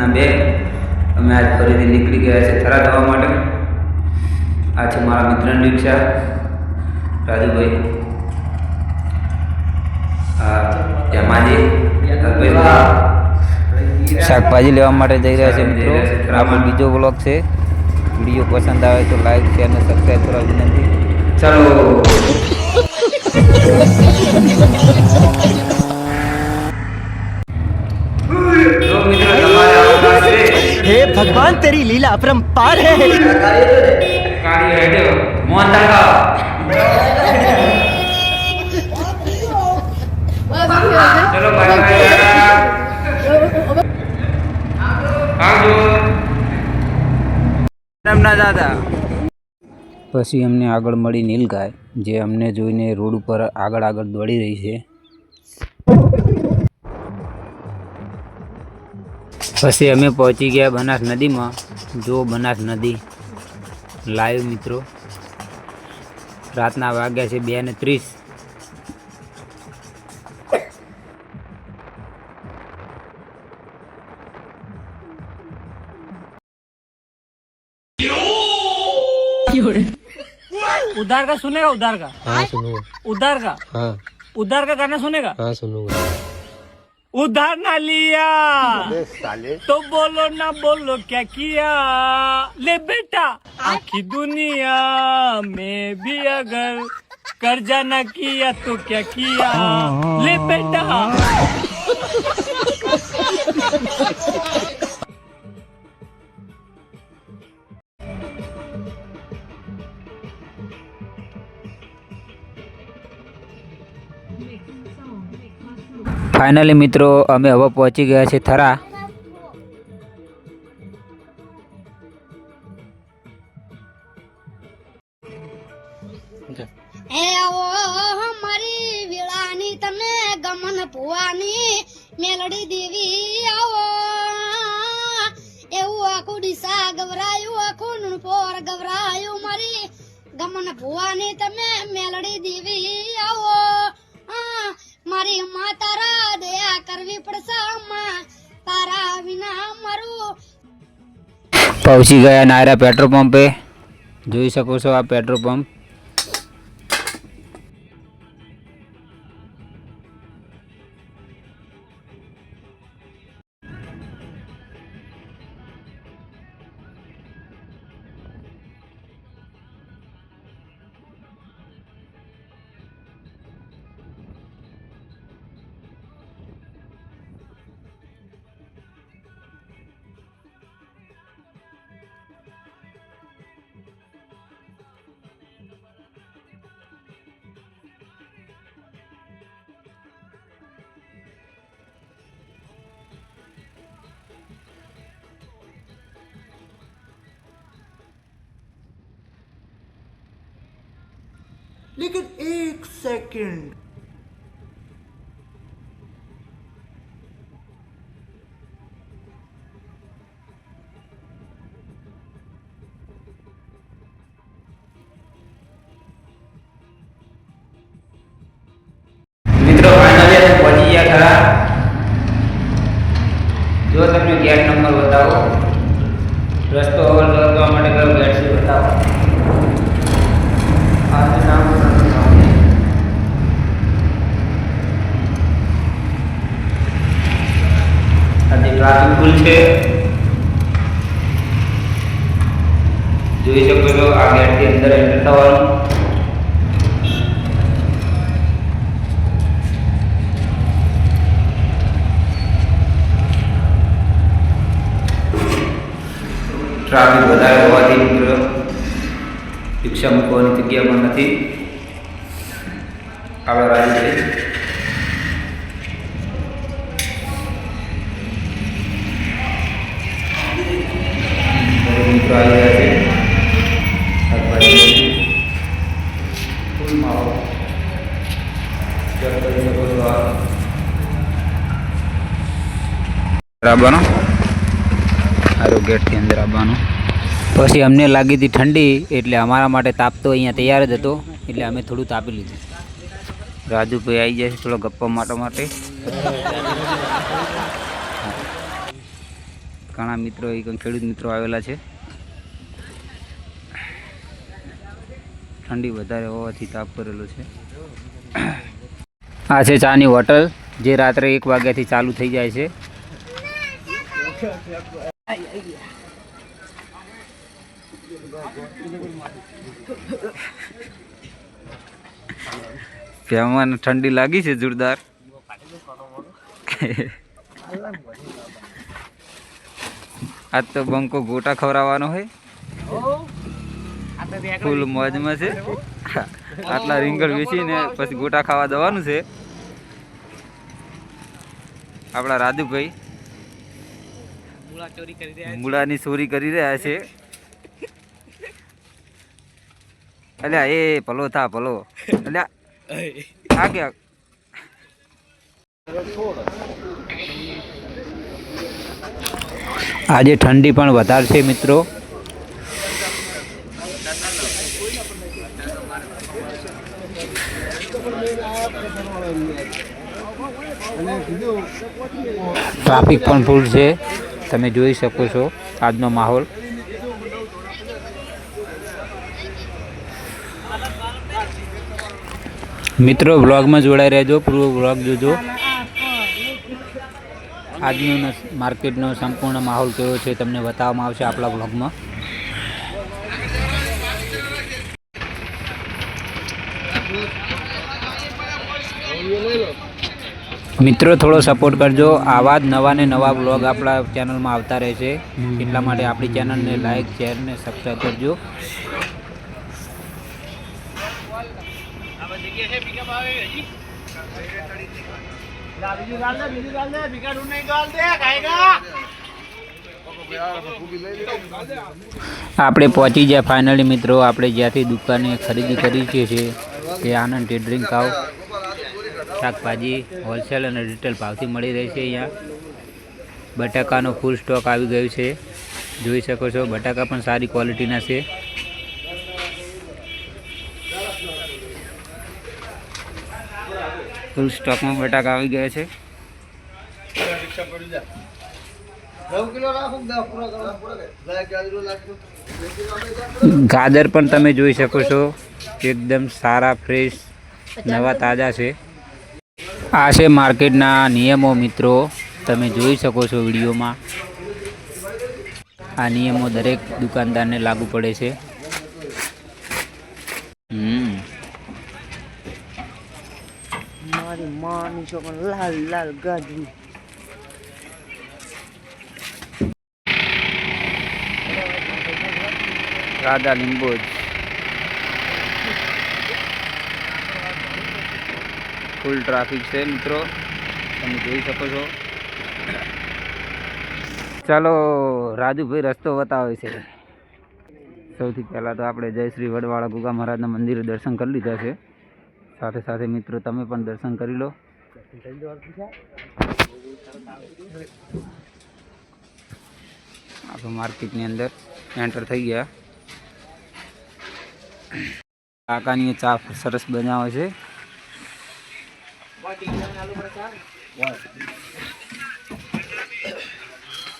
રાતના બે. અમે આજ ફરીથી નીકળી ગયા છે થરા જવા માટે. આ છે મારા મિત્રની રિક્ષા રાજુભાઈ. શાકભાજી લેવા માટે જઈ રહ્યા છે મિત્રો. આપણો બીજો બ્લોગ છે. વીડિયો પસંદ આવે તો લાઈક શેર અને સબસ્ક્રાઈબ કરવા વિનંતી. ચાલો જો મિત્રો તમારે આવતા છે ભગવાન તેરી લીલા અપરંપાર હે. કાળી પછી અમને આગળ મળી નીલગાય, જે અમને જોઈને રોડ ઉપર આગળ આગળ દોડી રહી છે. પછી અમે પહોંચી ગયા બનાસ નદીમાં જો બનાસ નદી લાઈવ મિત્રો રાતના વાગ્યા છે બે ને ત્રીસ उधार का सुनेगा उधार का हाँ सुनूंगा उधार का हाँ उधार का गाना सुनेगा हाँ सुनूंगा उधार ना लिया। तो बोलो ना बोलो क्या किया? ले बेटा आखी दुनिया में भी अगर कर्जा ना किया तो क्या किया? ले बेटा। ફાઇનલી મિત્રો અમે હવે પહોંચી ગયા છીએ થરા. પહોંચી ગયા નાયરા પેટ્રોલ પંપે. જોઈ શકો છો આ પેટ્રોલ પંપ. लेकिन एक सेकंड ટ્રાફિક ફૂલ છે જોઈ શકો છો આ ગેટથી અંદર એન્ટર થવાનું ટ્રાફિક વધારે હોવાથી મિત્રો રિક્ષા મૂકવાની જગ્યા પણ નથી આગળ રાજુ છે બધા મિત્રો આવી રહ્યા છે શાકભાજી ફૂલ માવો ચેક કરી શકો છો આ આવવાનો આરો ગેટથી અંદર આવવાનો પછી અમને લાગી હતી ઠંડી, એટલે અમારા માટે તાપ તો અહીંયા તૈયાર જ હતો, એટલે અમે થોડું તાપી લીધું. રાજુભાઈ આવી જાય છે થોડો ગપ્પા માટો માટે. ઘણા મિત્રો, એ ખેડૂત મિત્રો આવેલા છે. ઠંડી વધારે હોવાથી તાપ કરેલો છે. આ છે ચાની હોટલ, જે રાત્રે એક વાગ્યાથી ચાલુ થઈ જાય છે. પહેવામાં ઠંડી લાગી છે જોરદાર. આજ તો બંકો ગોટા ખવડાવવાનો હોય ફૂલ મોજમાં છે. આટલા રીંગણ વેચીને પછી ગોટા ખાવા દેવાનું છે. આપણા રાધુભાઈ મૂળાની ચોરી કરી રહ્યા છે. અલ્યા એ ભલો થા, ભલો. અલ્યા આ ક્યાં આજે ઠંડી પણ વધારે છે મિત્રો. ટ્રાફિક પણ ફૂલ છે. તમે જોઈ શકો છો આજનો માહોલ. મિત્રો, વ્લોગમાં જોડાઈ રહેજો, પૂરો વ્લોગ જોજો. આજનો માર્કેટનો સંપૂર્ણ માહોલ કેવો છે, તમને બતાવવામાં આવશે આપણા વ્લોગમાં. મિત્રો, થોડો સપોર્ટ કરજો. આવા જ નવા ને નવા બ્લોગ આપણા ચેનલમાં આવતા રહેશે એટલા માટે આપણી ચેનલને લાઈક શેર ને સબસ્ક્રાઈબ કરજો. આપણે પહોંચી ગયા ફાઇનલી મિત્રો. આપણે જ્યાંથી દુકાને ખરીદી કરી છે તે આનંદ ડ્રિંક કાવ શાકભાજી હોલસેલ અને રિટેલ ભાવથી મળી રહે છે અહીંયા. બટાકાનો ફૂલ સ્ટોક આવી ગયો છે. જોઈ શકો છો, બટાકા પણ સારી ક્વોલિટીના છે. ફૂલ સ્ટોકમાં બટાકા આવી ગયા છે. ગાજર પણ તમે જોઈ શકો છો, એકદમ સારા ફ્રેશ નવા, તાજા છે. આ છે માર્કેટના નિયમો મિત્રો. તમે જોઈ શકો છો વિડીયોમાં. આ નિયમો દરેક દુકાનદારને લાગુ પડે છે. હમ. મારી માની છોકરા લાલ લાલ ગાજરી. રાધા લીંબોજ. ફૂલ ટ્રાફિક છે, મિત્રો. તમે જોઈ શકો છો. ચાલો, રાજુભાઈ રસ્તો બતાવે છે. સૌથી પહેલાં તો આપણે જય શ્રી વડવાળા ગુગા મહારાજના મંદિરે દર્શન કરી લીધા છે. સાથે સાથે, મિત્રો, તમે પણ દર્શન કરી લો. આપણે માર્કેટની અંદર એન્ટર થઈ ગયા. કાકાની ચા સરસ બનાવે છે.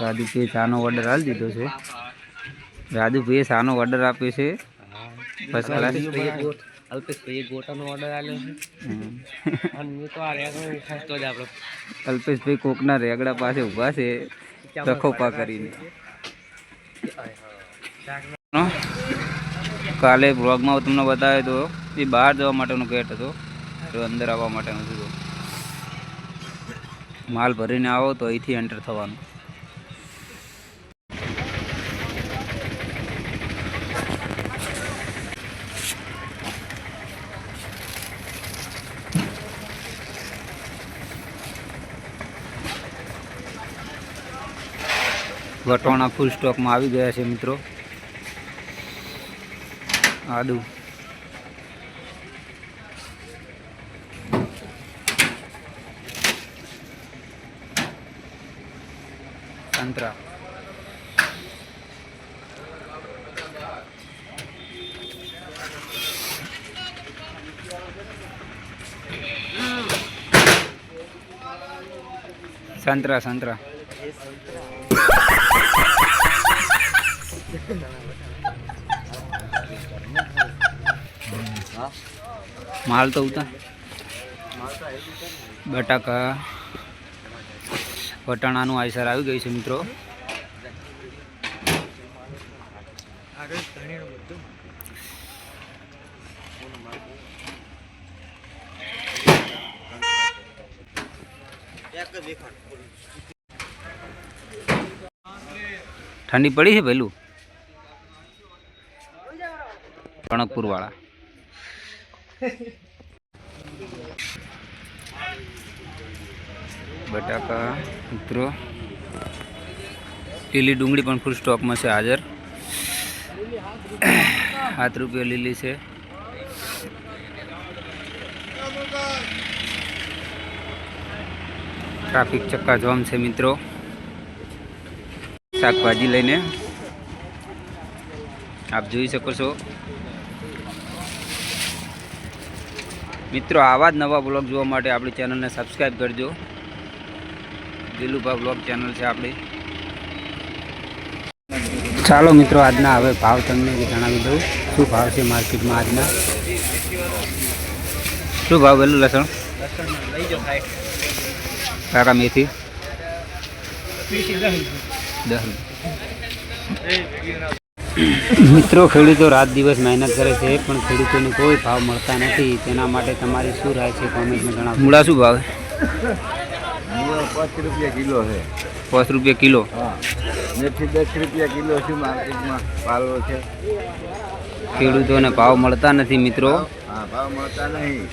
રાજુભાઈએ ચાનો ઓર્ડર આપી દીધો છે. રાજુભાઈએ ચાનો ઓર્ડર આપ્યો છે. બસ ગોટાનો ઓર્ડર આલ્યો છે. અને હું તો આ રેગણું ખાતો જ આપણો અલ્પેશભાઈ કોકના રેગડા પાસે ઊભા છે. ચખોપા કરીને. કાલે બ્લોગમાં તમને બતાવ્યો તો એ બહાર જવા માટેનો ગેટ હતો. તો અંદર આવવા માટેનો હતો માલ ભરીને આવો તો અહીંથી એન્ટર થવાનું. વટોણા ફૂલ સ્ટોકમાં આવી ગયા છે મિત્રો. આદુ સંતરા સંતરા સંતરા માલ તો ઉતા બટાકા વટાણાનું આયસર આવી ગયું છે મિત્રો. ઠંડી પડી છે પેલું કણકપુર વાળા બટાકા, મિત્રો. લીલી ડુંગળી પણ ફૂલ સ્ટોકમાં છે હાજર. સાત રૂપિયા લીલી છે. ટ્રાફિક ચક્કા જોમ છે, મિત્રો. શાકભાજી લઈને. આપ જોઈ શકો છો. મિત્રો, આવા જ નવા બ્લોગ જોવા માટે આપણી ચેનલને સબસ્ક્રાઈબ કરજો. દિલુભા બ્લોગ ચેનલ છે આપણી. ચાલો મિત્રો, આજના હવે ભાવ તમને જણાવી દઉં. શું ભાવ છે માર્કેટમાં આજના? શું ભાવ પેલું લસણ? કાકા મેથી? મિત્રો, ખેડૂતો રાત દિવસ મહેનત કરે છે, પણ ખેડૂતોને કોઈ ભાવ મળતા નથી. તેના માટે તમારી શું રાય છે કોમેન્ટમાં જણાવો. મૂળા શું ભાવ? પાંચ રૂપિયા કિલો છે. પાંચ રૂપિયા કિલો? હા. બેથી દસ રૂપિયા કિલો છે માર્કેટમાં છે. ખેડૂતોને ભાવ મળતા નથી મિત્રો. હા ભાવ મળતા નહીં.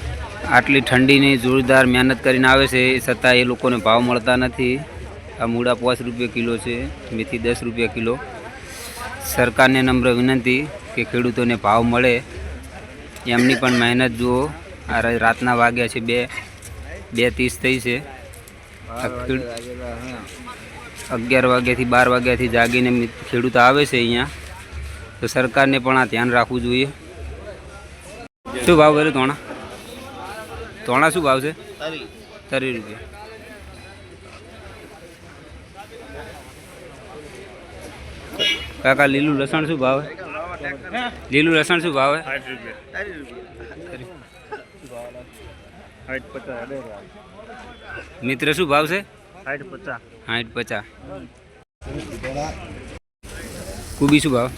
આટલી ઠંડીની જોરદાર મહેનત કરીને આવે છે છતાં એ લોકોને ભાવ મળતા નથી. આ મૂળા પાંચ રૂપિયા કિલો છે મેથી દસ રૂપિયા કિલો. સરકારને નમ્ર વિનંતી કે ખેડૂતોને ભાવ મળે. એમની પણ મહેનત જુઓ. આ રાતના વાગ્યા છે બે બે ત્રીસ થઈ છે. અગિયાર વાગ્યાથી બાર વાગ્યાથી જાગીને ખેડૂત આવે છે અહીંયા. તો સરકારને પણ આ ધ્યાન રાખવું જોઈએ. શું ભાવ કર્યો તોણા? તોણા શું ભાવ છે? તરી રૂપિયા. કાકા લીલું લસણ શું ભાવે? લીલું લસણ શું ભાવ? મિત્ર શું ભાવ છે? સાઠ પચાસ. કુબી શું ભાવ?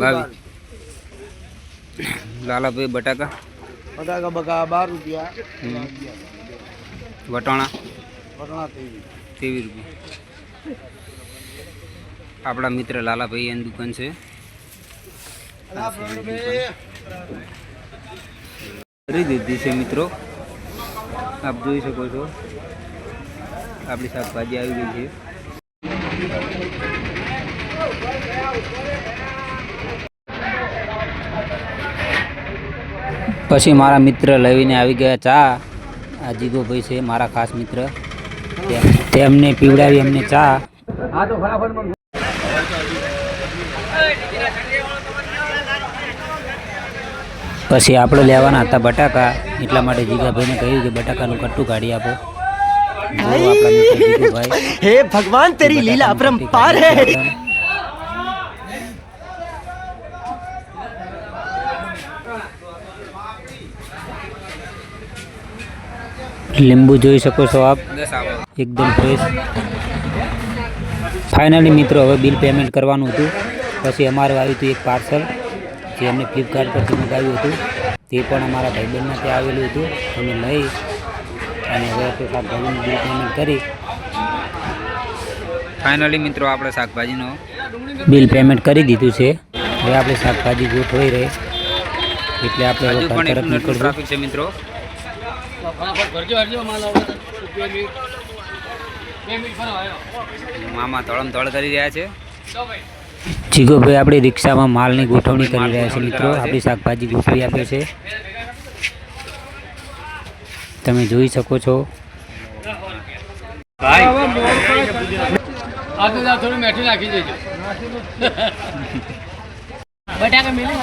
બાવીસ. લાલાભાઈ બટાકા? બટાકા બકા બાર રૂપિયા. વટાણા? વટાણા તેવી રૂપિયા. આપણા મિત્ર લાલાભાઈ એની દુકાન છે. કરી દીધી છે મિત્રો. આપ જોઈ શકો છો. આપણી શાકભાજી આવી ગઈ છે. પછી મારા મિત્ર લઈને આવી ગયા ચા. આ જીગોભાઈ છે, મારા ખાસ મિત્ર. તેમને પીવડાવી અમને ચા. પછી આપણે લેવાના હતા બટાકા. એટલા માટે જીગાભાઈને કહ્યું કે બટાકાનું કટ્ટું કાઢી આપો. હે ભગવાન તેરી લીલા અપરંપાર હે. લીંબુ જોઈ શકો છો આપ. એકદમ ફ્રેશ ફાઇનલી મિત્રો હવે બિલ પેમેન્ટ કરવાનું હતું. પછી અમારે આવ્યું હતું એક પાર્સલ જે અમે ફ્લિપકાર્ટ પરથી મંગાવ્યું હતું તે પણ અમારા ભાઈબંધમાં ત્યાં આવેલું હતું. અમે લઈ અને હવે તે શાકભાજીનું બિલ પેમેન્ટ કરી. ફાઇનલી મિત્રો આપણે શાકભાજીનું બિલ પેમેન્ટ કરી દીધું છે. હવે આપણે શાકભાજી ગોઠવાઈ રહે. એટલે આપણે તરફ નીકળવું. ટ્રાફિક છે મિત્રો. મામા તળમ તળ કરી રહ્યા છે. જીગોભાઈ આપણી રિક્ષામાં માલની ગોઠવણી કરી રહ્યા છે મિત્રો. આપણી શાકભાજી ગોઠવી આપે છે. તમે જોઈ શકો છો. બટાકા મેલી?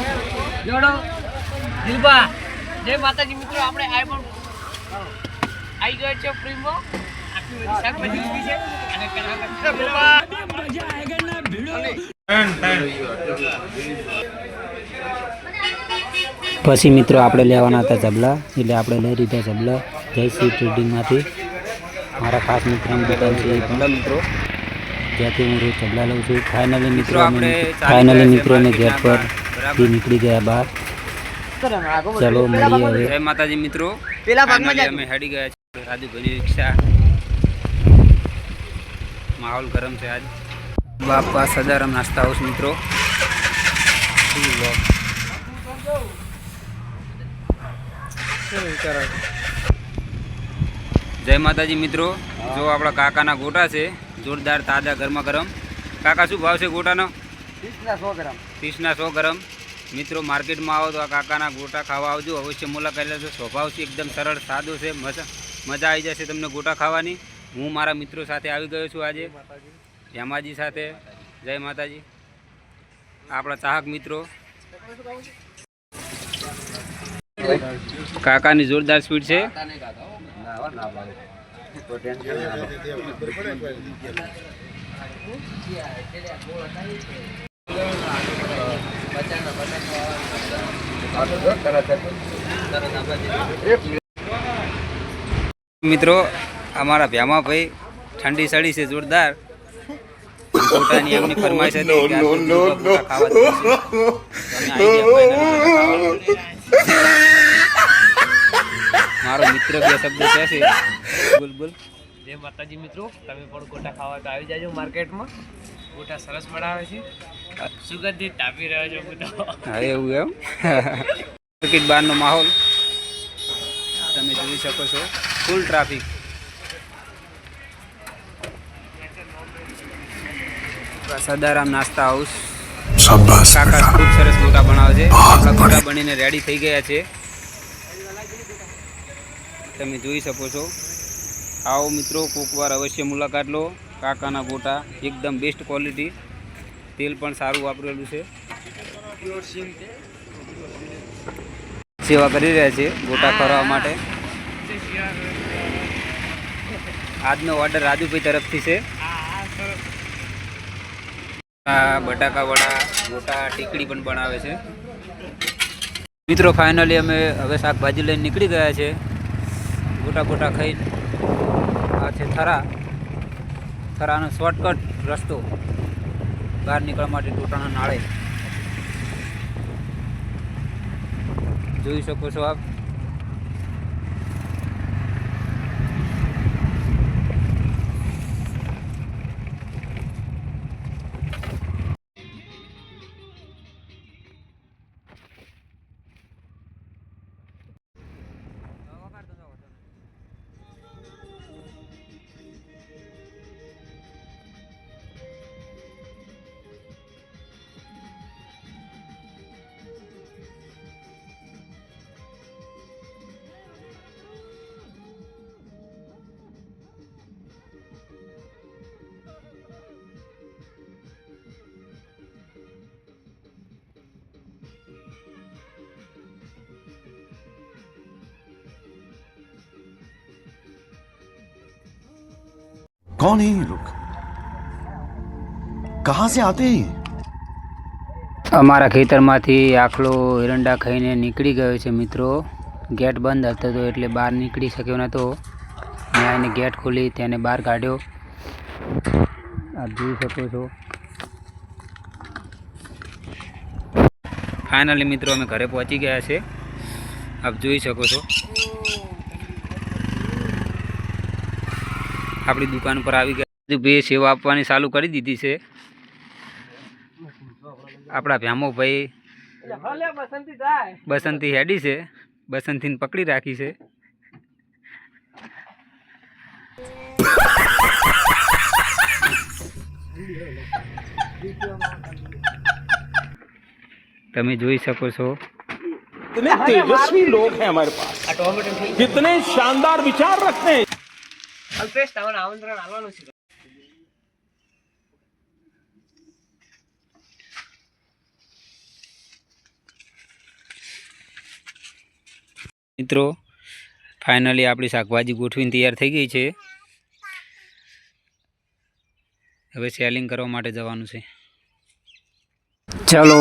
જોડો. દિલબા જય માતાજી મિત્રો આપણે આઈ ગયો છે ફ્રીમો. આખી બધી શાકભાજી છે. અને પછી મિત્રો આપણે લેવાના હતા ચબલા એટલે આપણે લઈ લીધા ચબલા જય શ્રી ટ્રેડિંગમાંથી. મારા ખાસ મિત્ર દુકાન છે મિત્રો? જ્યાંથી હું રોજ ચબલા લઉં છું. ફાઇનલી મિત્રો આપણે ફાઇનલી મિત્રો મિત્રોને ગેટ પર નીકળી ગયા બહાર. ચલો મળીએ હવે. જય માતાજી મિત્રો. પેલા ભાગમાં અમે હેડી ગયા છીએ. રાજુભાઈની રિક્ષા માહોલ ગરમ છે આજ. બાપા સદારામ નાસ્તા હાઉસ મિત્રો. જય માતાજી મિત્રો. જો આપણા કાકાના ગોટા છે જોરદાર તાજા ગરમા ગરમ. કાકા શું ભાવ છે ગોટાનો? ત્રીસના સો ગ્રામ. મિત્રો માર્કેટમાં આવો તો આ કાકાના ગોટા ખાવા આવજો. અવશ્ય મુલાકાત લેજો. સ્વભાવ છે એકદમ સરળ સાદો છે. મજા મજા આવી જશે તમને ગોટા ખાવાની. હું મારા મિત્રો સાથે આવી ગયો છું આજે. હેમાજી સાથે. જય માતાજી. આપણા ચાહક મિત્રો. કાકાની જોરદાર સ્પીડ છે. મિત્રો, અમારા ભ્યામાભાઈ ઠંડી સડી છે, જોરદાર. ગોટાની એમની ફરમાઈશ હતી કે. મારો મિત્ર બે શબ્દ કહે છે. બોલ બોલ. જય માતાજી મિત્રો તમે પણ ગોટા ખાવા તો આવી જાજો માર્કેટમાં. ગોટા સરસ મળાવે છે. સુગંધિત તાપી રહ્યો છો હું તો. હા એવું એમ? માર્કેટ બહારનો માહોલ. તમે જોઈ શકો છો ફૂલ ટ્રાફિક સદારામ નાસ્તા હાઉસ. કાકા ખૂબ સરસ ગોટા બનાવે છે. આપણા ગોટા બનીને રેડી થઈ ગયા છે. તમે જોઈ શકો છો. આવો મિત્રો કોકવાર અવશ્ય મુલાકાત લો. કાકાના ગોટા એકદમ બેસ્ટ ક્વોલિટી તેલ પણ સારું વાપરેલું છે. સેવા કરી રહ્યા છે ગોટા ખવડાવવા માટે. આજનો ઓર્ડર રાજુભાઈ તરફથી છે. બટાકા વડા ગોટા ટીકડી પણ બનાવે છે. મિત્રો ફાઇનલી અમે હવે શાકભાજી લઈને નીકળી ગયા છે. ગોટા ગોટા ખાઈ આ છે થરા. થરાનો શોર્ટકટ રસ્તો. બહાર નીકળવા માટે ટોટાના નાળે. જોઈ શકો છો આપ. कौन है ये लोग कहां से आते हैं ये? અમારા ખેતરમાંથી આખલો એરંડા ખાઈને નીકળી ગયો છે મિત્રો ગેટ બંધ હતો તો એટલે બહાર નીકળી શક્યો નહોતો મેં આને ગેટ ખોલી તેને બહાર કાઢ્યો આપ જોઈ શકો છો ફાઇનલી મિત્રો અમે ઘરે પહોંચી ગયા છે આપ જોઈ શકો છો આપણી દુકાન પર આવી ગયા બે સેવા આપવાની ચાલુ કરી દીધી છે આપણા ભ્યામો ભાઈ બસંતી હેડી છે બસંતીને પકડી રાખી છે તમે જોઈ શકો છો कितने तेजस्वी लोग हैं हमारे पास कितने शानदार विचार रखते हैं અલ્પેશ તમને આમંત્રણ આવવાનું છે મિત્રો ફાઇનલી આપણી શાકભાજી ગોઠવીને તૈયાર થઈ ગઈ છે. હવે સેલિંગ કરવા માટે જવાનું છે. ચલો